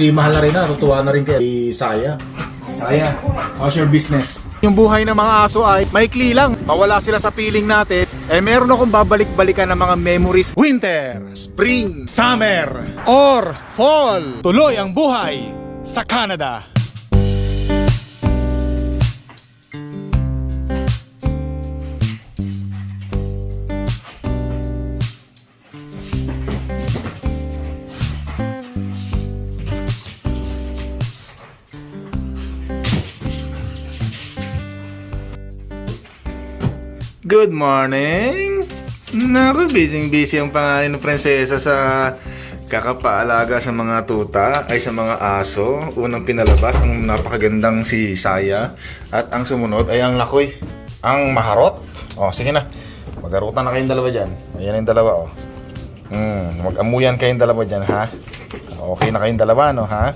Si Mahal na rin na, tutuwa na rin kay Saya. Saya, how's your business? Yung buhay ng mga aso ay maikli lang. Mawala sila sa piling natin. Eh meron akong babalik-balikan ng mga memories. Winter, Spring, Summer, or Fall. Tuloy ang buhay sa Canada. Good morning! Naku, busy-busy ang pangalan ng prinsesa sa kakapaalaga sa mga tuta ay sa mga aso. Unang pinalabas ang napakagandang si Saya at ang sumunod ay ang lakoy, ang maharot. O, sige na. Magarutan na kayong dalawa dyan. Ayan yung dalawa, o. Hmm, mag-amuyan kayong dalawa dyan, ha? Okay na kayong dalawa, no, ha?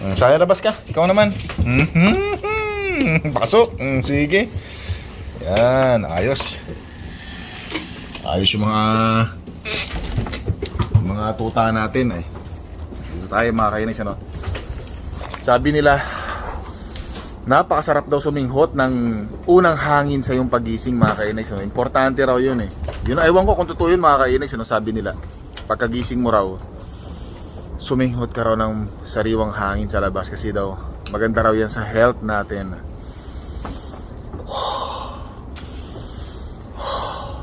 Hmm, Saya, labas ka. Ikaw naman. Mhm. Pasok. Hmm, sige. Yan, ayos. Ayos yung mga mga tuta natin eh. Dito tayo mga kainis ano. Sabi nila napakasarap daw suminghot ng unang hangin sa iyong pagising mga kainis. No? Importante raw yun eh. Yun, ewan ko kung totoo yun mga kainis. Ano, sabi nila, pagkagising mo raw, suminghot ka raw ng sariwang hangin sa labas kasi daw maganda raw yan sa health natin.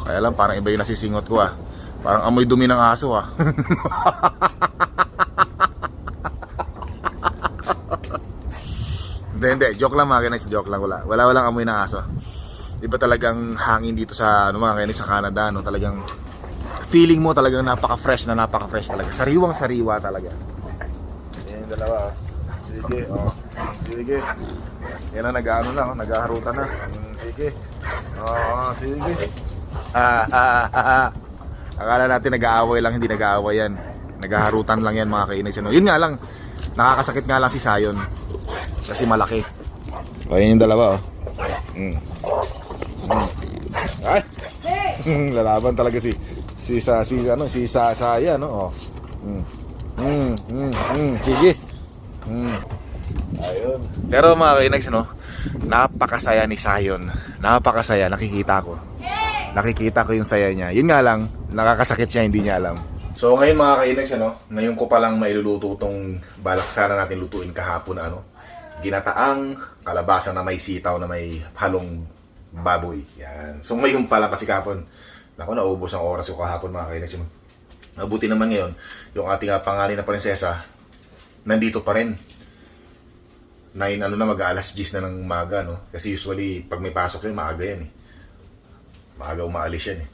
Kaya lang parang iba yung nasisingot ko ah. Parang amoy dumi ng aso ah. Hindi, hindi. Joke lang mga kinis. Joke lang. Wala. Wala walang amoy ng aso. Iba talagang hangin dito sa, ano mga kinis, sa Canada. No? Talagang feeling mo talagang napaka-fresh na napaka-fresh talaga. Sariwang sariwa talaga. Yan yung dalawa. oh. Sige. Oh. Sige. Yan na, nag-ano na. oh. Nag-aharutan na. Mm, Sige. Oo, sige. Ah, ah, ah. Akala natin nag-aaway lang, hindi nag-aaway yan. Naghaharutan lang yan mga kainis. Ano. Yun nga lang, nakakasakit nga lang si Sayon. Kasi malaki. O, yun yung dalawa, oh. Mm. Mm. Ay! Lalaban talaga si si sa si ano si sa saya no oh. Mm. Mm, mm, mm, sige. Mm. Ayun. Pero mga kainags ano, napakasaya ni Sayon. Napakasaya nakikita ko nakikita ko yung saya niya. Yun nga lang, nakakasakit siya, hindi niya alam. So ngayon mga kainags, ano, ngayon ko palang mailuluto itong balak sana natin lutuin kahapon ano, ginataang kalabasa na may sitaw na may halong baboy. Yan. So ngayon pa lang kasi kahapon, naku, naubos ang oras ko kahapon mga kainags. Mabuti naman ngayon, yung ating uh, pangalan na prinsesa, nandito pa rin. 9 ano na mag alas 10 na ng umaga no kasi usually pag may pasok yun maaga yan eh maaga umaalis yan eh.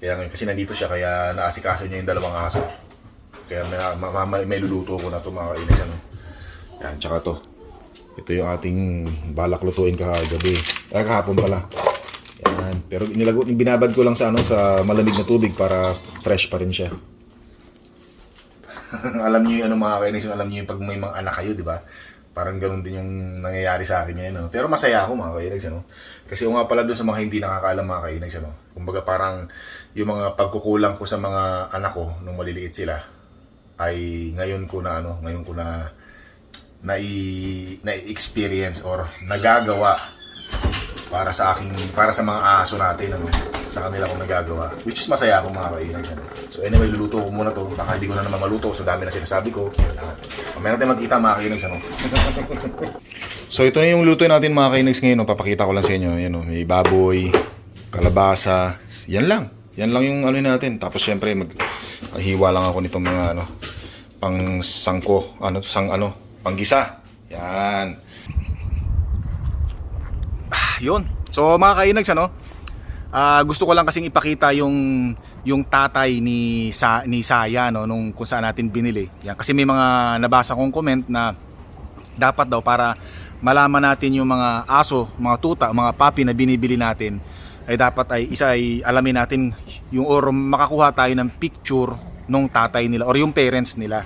Kaya ngayon, kasi nandito siya, kaya naasikaso niya yung dalawang aso. Kaya may, ma, ma, may luluto ko na to mga kainis. Ano. Yan, tsaka to. Ito yung ating balak lutuin kagabi. Ay, kahapon pala. Yan. Pero nilago, binabad ko lang sa, ano, sa malamig na tubig para fresh pa rin siya. alam niyo yung ano mga kainis, alam niyo yung pag may mga anak kayo, di ba? Parang ganun din yung nangyayari sa akin ngayon. No? Pero masaya ako mga kainags. Ano? Kasi nga pala doon sa mga hindi nakakaalam mga kainags. Ano? Kumbaga parang yung mga pagkukulang ko sa mga anak ko nung maliliit sila ay ngayon ko na ano, ngayon ko na na na-experience or nagagawa para sa aking para sa mga aso natin ano, sa kanila ko nagagawa. Which is masaya ako mga kainags ano. so anyway luluto ko muna to. Baka hindi ko na naman maluto sa dami na sinasabi ko. Uh, mamaya natin magkita mga kainags ano. so ito na yung luto natin mga kainags ngayon papakita ko lang sa inyo. Yan, no? may baboy kalabasa yan lang. Yan lang yung ano natin. Tapos syempre mag hiwa lang ako nitong mga ano pang sangko ano sang ano panggisa. Yan yun. So mga kainags ano, ah, gusto ko lang kasing ipakita yung yung tatay ni sa ni Saya no nung kung saan natin binili. Yan kasi may mga nabasa kong comment na dapat daw para malaman natin yung mga aso, mga tuta, mga papi na binibili natin ay dapat ay isa ay alamin natin yung or makakuha tayo ng picture nung tatay nila or yung parents nila.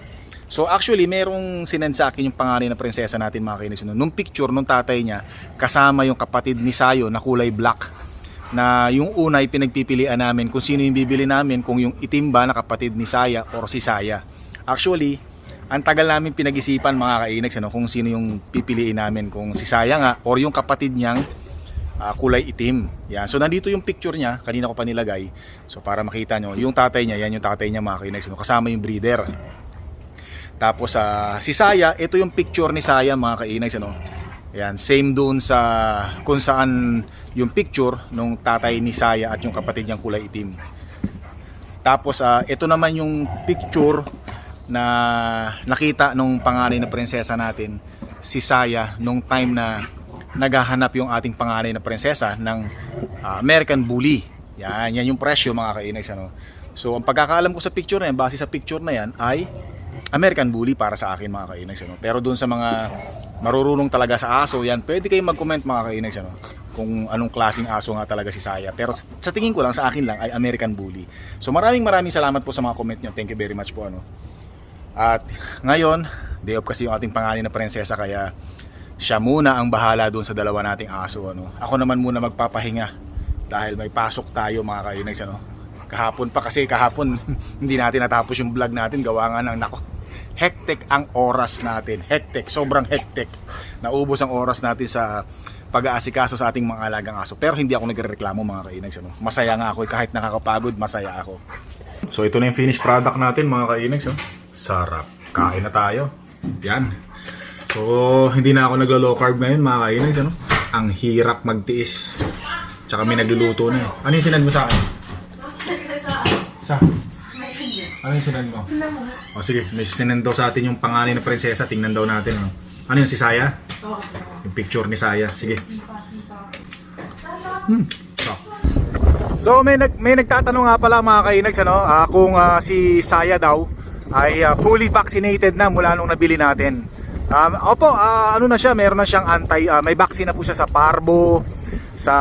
So actually, merong sinend sa akin yung pangalan ng prinsesa natin mga kainis. Nung picture nung tatay niya, kasama yung kapatid ni Sayo na kulay black. Na yung una ay pinagpipilian namin kung sino yung bibili namin, kung yung itim ba na kapatid ni Saya or si Saya. Actually, ang tagal namin pinag-isipan mga kainags ano, kung sino yung pipiliin namin, kung si Saya nga or yung kapatid niyang ah, kulay itim. Yan. So nandito yung picture niya, kanina ko pa nilagay. So para makita nyo, yung tatay niya, yan yung tatay niya mga kainags ano, kasama yung breeder. Tapos sa si Saya, ito yung picture ni Saya mga kainags ano. Yan, same doon sa kung saan yung picture nung tatay ni Saya at yung kapatid niyang kulay itim. Tapos ah, ito naman yung picture na nakita nung panganay na prinsesa natin, si Saya, nung time na naghahanap yung ating panganay na prinsesa ng ah, American Bully. Yan, yan yung presyo mga kainags ano. So ang pagkakaalam ko sa picture na yan, base sa picture na yan ay American Bully para sa akin mga kainags ano. Pero doon sa mga marurunong talaga sa aso, yan, pwede kayong mag-comment mga kainags ano kung anong klaseng aso nga talaga si Saya. Pero sa tingin ko lang, sa akin lang ay American Bully. So maraming maraming salamat po sa mga comment nyo. Thank you very much po ano. At ngayon, day off kasi yung ating pangalan na prinsesa kaya siya muna ang bahala doon sa dalawa nating aso ano. Ako naman muna magpapahinga dahil may pasok tayo mga kainags ano. Kahapon pa kasi kahapon hindi natin natapos yung vlog natin gawa nga ng nako. Hectic ang oras natin. Hectic, sobrang hectic. Naubos ang oras natin sa pag-aasikaso sa ating mga alagang aso. Pero hindi ako nagrereklamo mga kainags ano. Masaya nga ako eh. kahit nakakapagod, masaya ako. So ito na yung finished product natin mga kainags oh. Sarap. Kain na tayo. Yan. So, hindi na ako naglo-low carb ngayon mga kainags, ano? Ang hirap magtiis. Tsaka may nagluluto na eh. Ano yung sinad mo sa akin? Sa? Ano yung sinad mo? O sige, may sinad daw sa atin yung panganay na prinsesa. Tingnan daw natin. Ano, ano yun, si Saya? Yung picture ni Saya. Sige. Hmm. sarap. So may nag may nagtatanong nga pala mga kainags ano, ah, kung ah, si Saya daw ay ah, fully vaccinated na mula nung nabili natin. Um, opo, ah, ano na siya, meron na siyang anti ah, may vaccine na po siya sa parbo, sa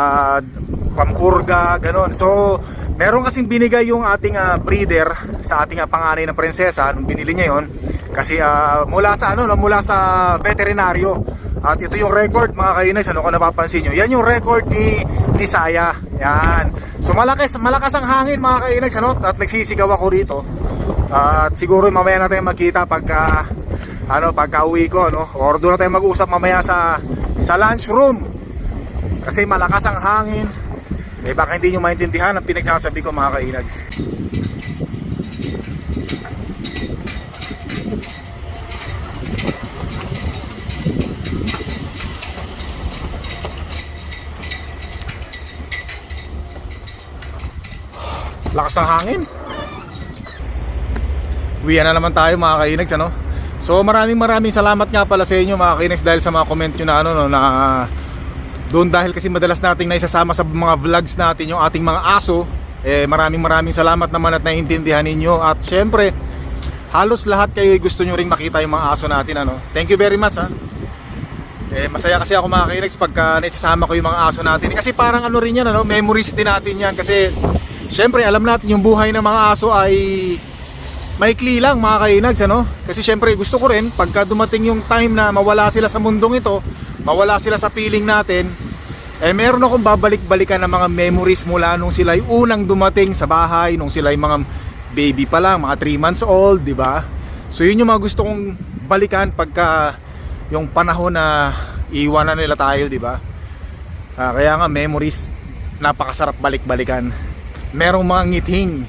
pampurga, ganun. So, meron kasing binigay yung ating ah, breeder sa ating ah, panganay na prinsesa nung binili niya yon kasi ah, mula sa ano, no, mula sa veterinaryo. At ito yung record mga kainags, ano kung napapansin nyo. Yan yung record ni ni Saya. Yan. So malakas, malakas ang hangin mga kainags, ano? At nagsisigaw ako rito. At siguro mamaya na tayo magkita pagka ano, pagka uwi ko, no? Or doon na tayo mag-usap mamaya sa sa lunch room. Kasi malakas ang hangin. Eh baka hindi nyo maintindihan ang pinagsasabi ko mga kainags. Lakas ng hangin. Uwian na naman tayo mga kainags ano. So maraming maraming salamat nga pala sa inyo mga kainags dahil sa mga comment nyo na ano no, na doon dahil kasi madalas nating naisasama sa mga vlogs natin yung ating mga aso eh maraming maraming salamat naman at naiintindihan ninyo at syempre halos lahat kayo gusto nyo ring makita yung mga aso natin ano. Thank you very much ha. Eh, masaya kasi ako mga kainags pagka naisasama ko yung mga aso natin. Kasi parang ano rin yan, ano, memories din natin yan. Kasi, syempre, alam natin yung buhay ng mga aso ay maikli lang mga kainags, ano? Kasi syempre, gusto ko rin, pagka dumating yung time na mawala sila sa mundong ito, mawala sila sa piling natin, eh meron akong babalik-balikan ng mga memories mula nung sila unang dumating sa bahay, nung sila mga baby pa lang, mga 3 months old, di ba? So yun yung mga gusto kong balikan pagka yung panahon na iwanan nila tayo, di ba? Ah, kaya nga memories napakasarap balik-balikan. Merong mga ngiting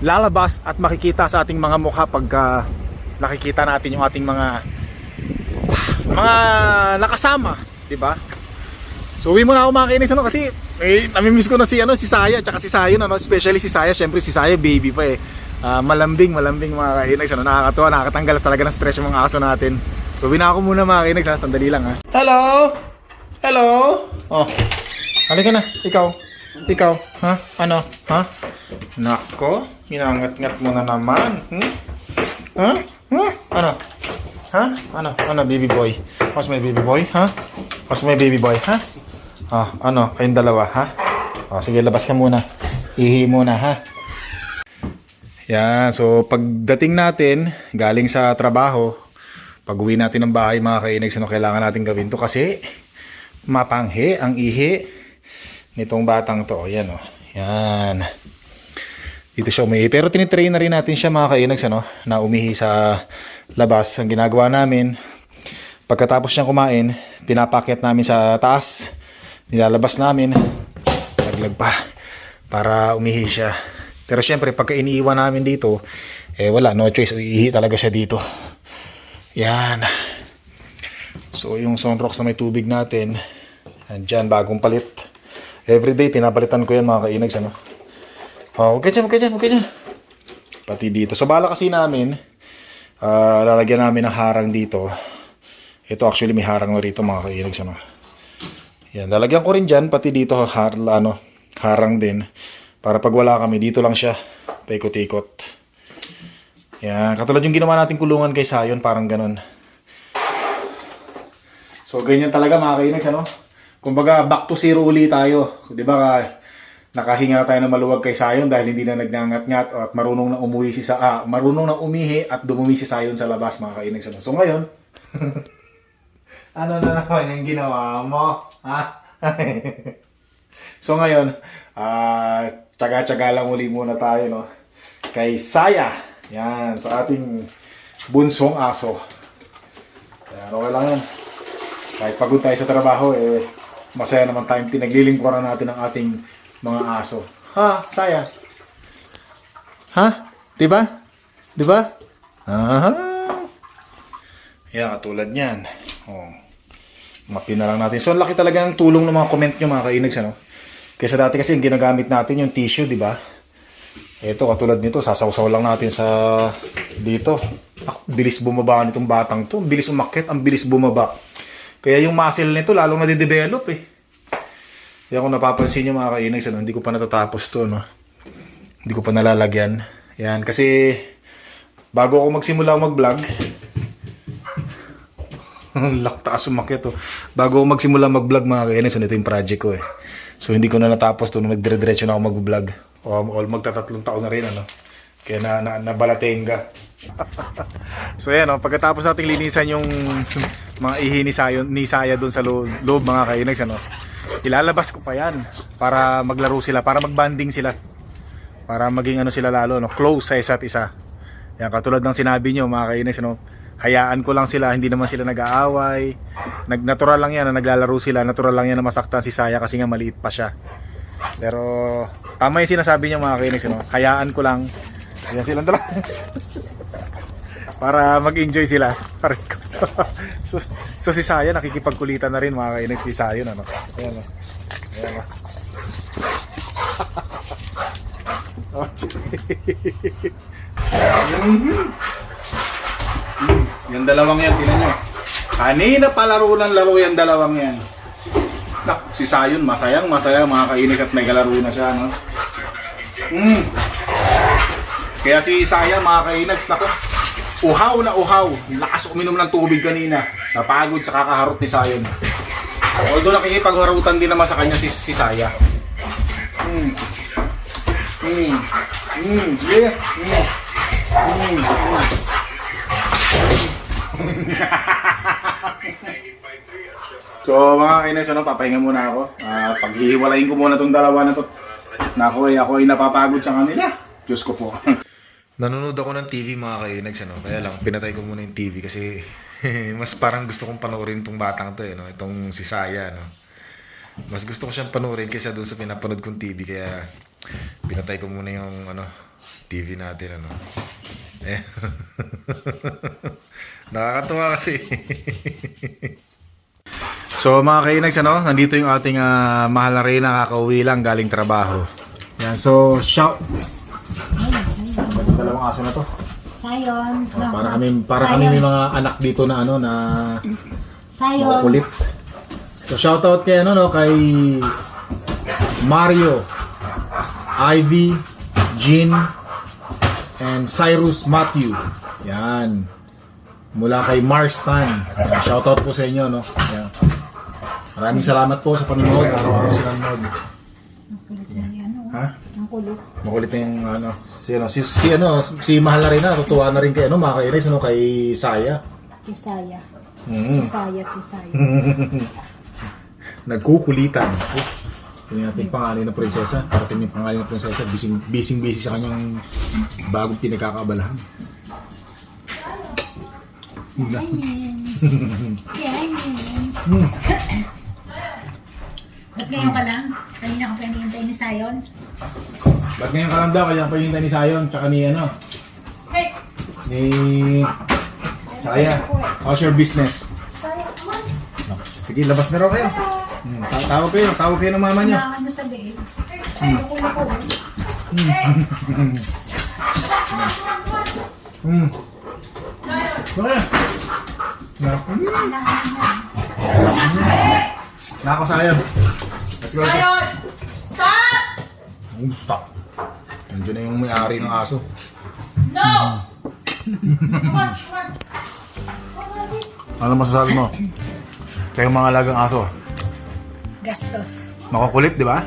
lalabas at makikita sa ating mga mukha pagka nakikita natin yung ating mga mga nakasama, di ba? So uwi muna ako mga kainis ano kasi eh, namimiss ko na si ano si Saya at si Sayo ano, especially si Saya, syempre si Saya baby pa eh. Ah, malambing, malambing mga kainis ano, nakakatuwa, nakakatanggal talaga ng stress yung mga aso natin. So uwi na ako muna mga kainis ha, sandali lang ha. Hello? Hello? Oh. Halika na, ikaw. Ikaw, ha? Ano? Ha? Nako, inangat-ngat mo na naman. Hmm? Ha? Ha? Ano? Ha? Ano? Ano, baby boy? How's my baby boy? Ha? How's my baby boy? Ha? Ah, ano? Kayong dalawa, ha? Oh, sige, labas ka muna. Ihi muna, ha? Yan, so pagdating natin, galing sa trabaho, pag uwi natin ng bahay, mga kainags, ano kailangan natin gawin to kasi mapanghi ang ihi nitong batang to. Yan, oh. Yan. Dito siya umihi. Pero tinitrain na rin natin siya mga kainags, ano, na umihi sa labas. Ang ginagawa namin, pagkatapos niyang kumain, pinapakyat namin sa taas. Nilalabas namin. Laglag pa. Para umihi siya. Pero syempre, pagka iniiwan namin dito, eh wala, no choice. Iihi talaga siya dito. Yan. So, yung sunrocks na may tubig natin, andyan, bagong palit. Everyday, pinapalitan ko yan mga kainags, ano. Oh, ka dyan, ka dyan, ka dyan. Pati dito. So, bala kasi namin, ah, lalagyan namin ng harang dito. Ito actually may harang na rito mga kainags, ano. Yan, lalagyan ko rin dyan, pati dito, har, ano, harang din. Para pag wala kami, dito lang siya, paikot-ikot. Yan, katulad yung ginawa nating kulungan kay Sayon, parang ganun. So, ganyan talaga mga kainags, ano? Kumbaga, back to zero uli tayo. Di ba, nakahinga na tayo ng maluwag kay Sayon dahil hindi na nagngangat-ngat at marunong na umuwi si sa ah, marunong na umihi at dumumi si Sayon sa labas mga kainags. Ano? So, ngayon, ano na naman yung ginawa mo? Ha? so, ngayon, ah, tsaga-tsaga lang uli muna tayo, no? Kay Saya. Yan, sa ating bunsong aso. Yan, okay lang yan kahit pagod tayo sa trabaho, eh, masaya naman tayong pinaglilingkuran natin ang ating mga aso. Ha, saya? Ha? Diba? Diba? Aha. Yan, katulad niyan. Oh. Mapin na lang natin. So, laki talaga ng tulong ng mga comment nyo, mga kainags, ano? Kaysa dati kasi yung ginagamit natin yung tissue, di ba? Ito, katulad nito, sasawsaw lang natin sa dito. Bilis bumaba nitong batang to. Bilis umakit, ang bilis bumaba. Kaya yung muscle nito lalong nade-develop eh. Kaya kung napapansin nyo mga kainags, ano, hindi ko pa natatapos to, no? Hindi ko pa nalalagyan. Yan, kasi bago ako magsimula mag-vlog, laktaas umakit to. Bago ako magsimula mag-vlog mga kainags, ano, ito yung project ko eh. So hindi ko na natapos to nung nagdire-diretso na ako mag-vlog. O, all magtatatlong taon na rin, ano? Kaya na, na, nabalatenga. so yan, no? pagkatapos nating linisan yung mga ihi ni, Sayo, ni Saya doon sa loob, loob mga kainags, ano? Ilalabas ko pa yan para maglaro sila, para magbanding sila. Para maging ano sila lalo, no? close sa isa't isa. Yan, katulad ng sinabi nyo mga kainags, ano? hayaan ko lang sila, hindi naman sila nag-aaway. Nag natural lang yan na naglalaro sila, natural lang yan na masaktan si Saya kasi nga maliit pa siya. Pero tama yung sinasabi niya mga kainags, ano? hayaan ko lang. Yan silang dalawa. para mag-enjoy sila. Parang so, so si Saya nakikipagkulitan na rin mga kainags kay Sayon ano. Ayan o. Ayan o. Oh. Mm, yung dalawang yan, tinan nyo. Kanina pa laro ng laro yung dalawang yan. Si Sayon, masayang, masaya mga kainis at may kalaro na siya, no? Mm. Kaya si Saya, mga kainags, nako, uhaw na uhaw. Lakas uminom ng tubig kanina. Napagod sa kakaharot ni Sayon. Although nakikipagharutan din naman sa kanya si, si Saya. Mm. Mm. Mm. Yeah. Mm. Mm. So mga kainis, ano, papahinga muna ako. Ah, paghihiwalayin ko muna tong dalawa na to. Nako eh, ako ay napapagod sa kanila. Diyos ko po. Nanonood ako ng TV mga kainags, ano? Kaya lang, pinatay ko muna yung TV kasi mas parang gusto kong panoorin tong batang to eh, no? Itong si Saya, no? Mas gusto ko siyang panoorin kaysa doon sa pinapanood kong TV kaya pinatay ko muna yung ano, TV natin, ano? Eh. Nakakatuwa kasi. So mga kainags, ano, nandito yung ating ah, mahal na reyna kakauwi lang galing trabaho. Yan, so shout. Dalawang aso na to. Sayon. Oh, para kami para kami may mga anak dito na ano na Sayon. makukulit. So shout out kay ano no kay Mario, Ivy, Jean, and Cyrus Matthew. Yan. Mula kay Marstan. Yan, Shout out po sa inyo no. Yan. Maraming salamat po sa panonood. Araw-araw silang nanood. Ang kulit na yan. oh. Ha? Ang kulit. Makulit na yung ano, si ano, si, si ano, si Mahal na rin na, tutuwa na rin kay ano, mga kainis, ano, kay Saya. Kisaya. Mm. Si Saya at si Sayo. Nagkukulitan. Natin yung pangalan ng prinsesa. Parating yung pangalan ng prinsesa. Bising, bising busy sa kanyang bagong pinagkakabalahan. Ganyan. Hmm. Ba't ngayon ka lang? Kanina ka pa hinihintay ni Sayon? Ba't ngayon ka lang daw? Kaya pa yung ni Sayon, tsaka ni ano? Ni... Saya. How's your business? Sige, labas na raw kayo. Hmm, ta- tawag kayo, tawag kayo ng mama niyo. Kailangan nyo sa leeg. Ako na po. Hmm. Okay. Nako Sayon. Let's go. Sayon! Stop. Nandiyan na yung may-ari ng aso. No! On. Ano masasabi mo? Kayong mga alagang aso. Gastos. Makukulit, di ba?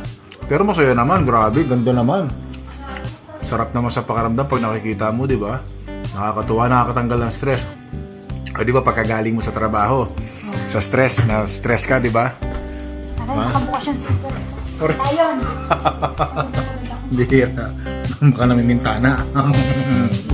Pero masaya naman, grabe, ganda naman. Sarap naman sa pakaramdam pag nakikita mo, di ba? Nakakatuwa, nakakatanggal ng stress. O di ba, pagkagaling mo sa trabaho, sa stress, na stress ka, di ba? Aray, nakabukas yung zipper. Or Sayon! bihira. Mukha namimintana.